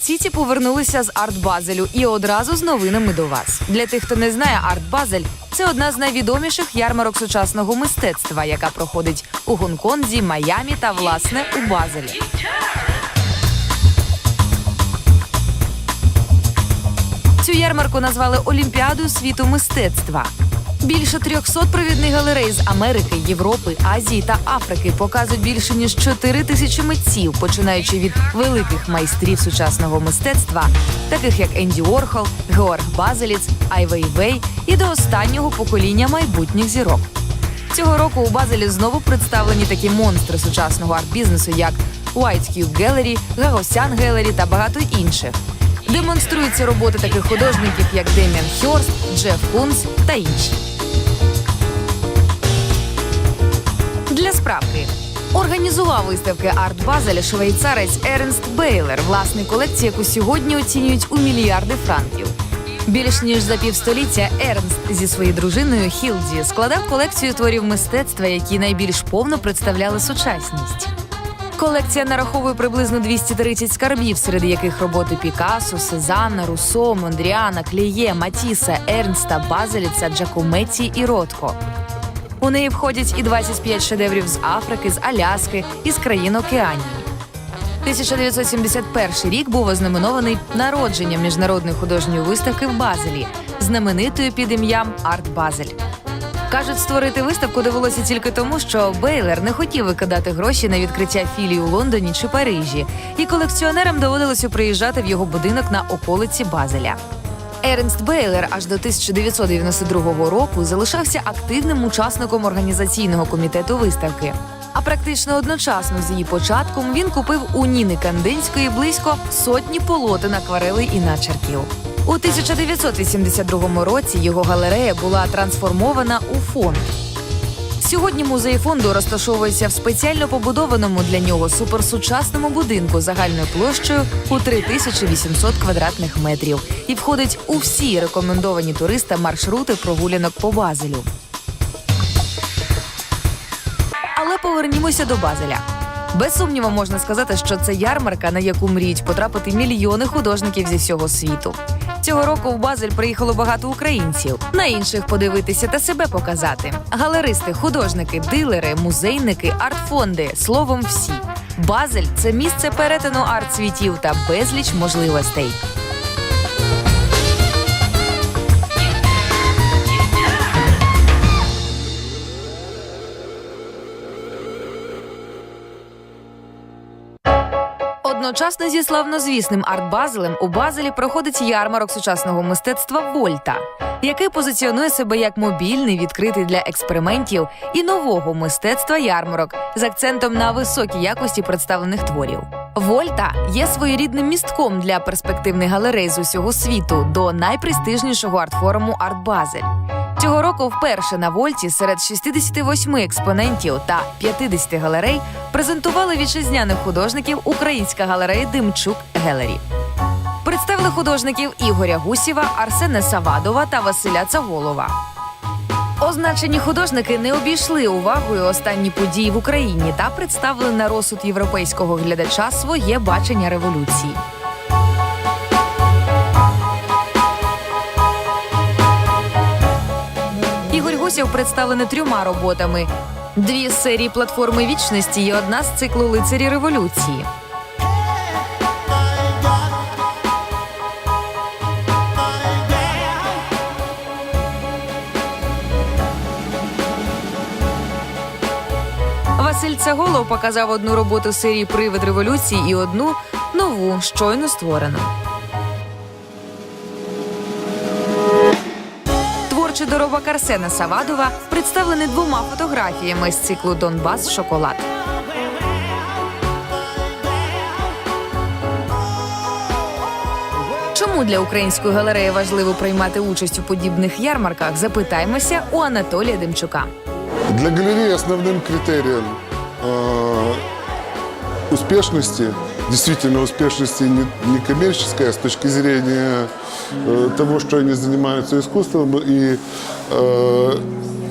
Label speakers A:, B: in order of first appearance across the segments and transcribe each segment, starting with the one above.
A: Арт-Сіті повернулися з Арт Базелю і одразу з новинами до вас. Для тих, хто не знає, Арт Базель це одна з найвідоміших ярмарок сучасного мистецтва, яка проходить у Гонконзі, Майамі та власне у Базелі. Цю ярмарку назвали Олімпіадою світу мистецтва. Більше 300 провідних галерей з Америки, Європи, Азії та Африки показують більше ніж 4 тисячі митців, починаючи від великих майстрів сучасного мистецтва, таких як Енді Орхол, Георг Базеліц, Ай Вейвей і до останнього покоління майбутніх зірок. Цього року у Базелі знову представлені такі монстри сучасного арт-бізнесу, як White Cube Gallery, Гагосян Gallery та багато інших. Демонструються роботи таких художників, як Деміан Хьорст, Джеф Кунс та інші. Справки організував виставки Арт Базель швейцарець Ернст Бейлер, власний колекції, яку сьогодні оцінюють у мільярди франків. Більш ніж за півстоліття Ернст зі своєю дружиною Хілді складав колекцію творів мистецтва, які найбільш повно представляли сучасність. Колекція нараховує приблизно 230 скарбів, серед яких роботи Пікассо, Сезанна, Руссо, Мондріана, Кліє, Матіса, Ернста, Базеліца, Джакометті і Ротко. У неї входять і 25 шедеврів з Африки, з Аляски і з країн Океанії. 1971 рік був ознаменований народженням міжнародної художньої виставки в Базелі, знаменитою під ім'ям Арт Базель. Кажуть, створити виставку довелося тільки тому, що Бейлер не хотів викидати гроші на відкриття філії у Лондоні чи Парижі, і колекціонерам доводилося приїжджати в його будинок на околиці Базеля. Ернст Бейлер аж до 1992 року залишався активним учасником організаційного комітету виставки. А практично одночасно з її початком він купив у Ніни Кандинської близько сотні полотен акварелей і начерків. У 1982 році його галерея була трансформована у фонд. Сьогодні музей фонду розташовується в спеціально побудованому для нього суперсучасному будинку загальною площею у 3800 квадратних метрів і входить у всі рекомендовані туристам маршрути прогулянок по Базелю. Але повернімося до Базеля. Без сумніву можна сказати, що це ярмарка, на яку мріють потрапити мільйони художників зі всього світу. Цього року в Базель приїхало багато українців. На інших подивитися та себе показати. Галеристи, художники, дилери, музейники, артфонди словом, всі. Базель це місце перетину арт-світів та безліч можливостей. Одночасно зі славнозвісним арт-базелем у Базелі проходить ярмарок сучасного мистецтва Вольта, який позиціонує себе як мобільний, відкритий для експериментів і нового мистецтва ярмарок з акцентом на високій якості представлених творів. Вольта є своєрідним містком для перспективних галерей з усього світу до найпрестижнішого арт-форуму Арт Базель. Цього року вперше на Вольті серед 68 експонентів та 50 галерей презентували вітчизняних художників Українська галерея Димчук Гелері. Представили художників Ігоря Гусєва, Арсена Савадова та Василя Цаголова. Означені художники не обійшли увагою останні події в Україні та представили на розсуд європейського глядача своє бачення революції. Представлений трьома роботами: дві з серії платформи вічності і одна з циклу лицарі революції. Василь Цаголов показав одну роботу серії Привид революції і одну нову, щойно створену. Творчий доробок Арсена Савадова представлений двома фотографіями з циклу Донбас Шоколад. Чому для української галереї важливо приймати участь у подібних ярмарках? Запитаємося у Анатолія Демчука.
B: Для галереи основным критерием э, успешности, действительно успешности не, не коммерческой, а с точки зрения э, того, что они занимаются искусством, и э,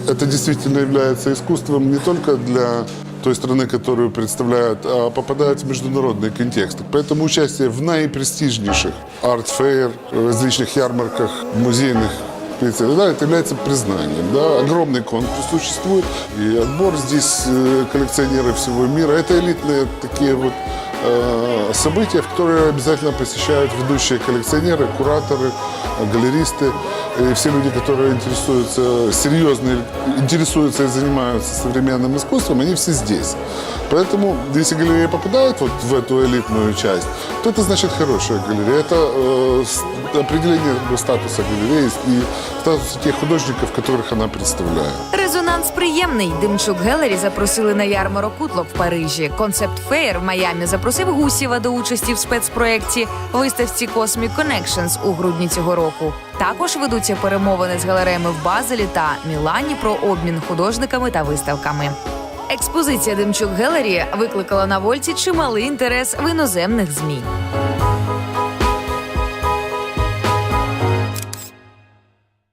B: это действительно является искусством не только для той страны, которую представляют, а попадают в международный контекст. Поэтому участие в наипрестижнейших арт-фейр, различных ярмарках, музейных представителей, да, это является признанием. Да. Огромный конкурс существует, и отбор здесь э, коллекционеры всего мира. Это элитные такие вот э, события, в которые обязательно посещают ведущие коллекционеры, кураторы, э, галеристы и все люди, которые интересуются, серьезно интересуются и занимаются современным искусством, они все здесь. Поэтому, если галерея попадает вот в эту элитную часть, то это значит хорошая галерея. Это э, с- определение как бы, статуса галереи и статуса тех художников, которых она представляет.
A: Резонанс приємний. Димчук Гелері запросили на ярмарок Кутлок в Парижі. Концепт Феєр в Майамі запросив Гусєва до участі в спецпроєкті виставці Cosmic Connections у грудні цього року. Також ведуться перемовини з галереями в Базелі та Мілані про обмін художниками та виставками. Експозиція Демчук Гелері викликала на вольці чималий інтерес в іноземних змі.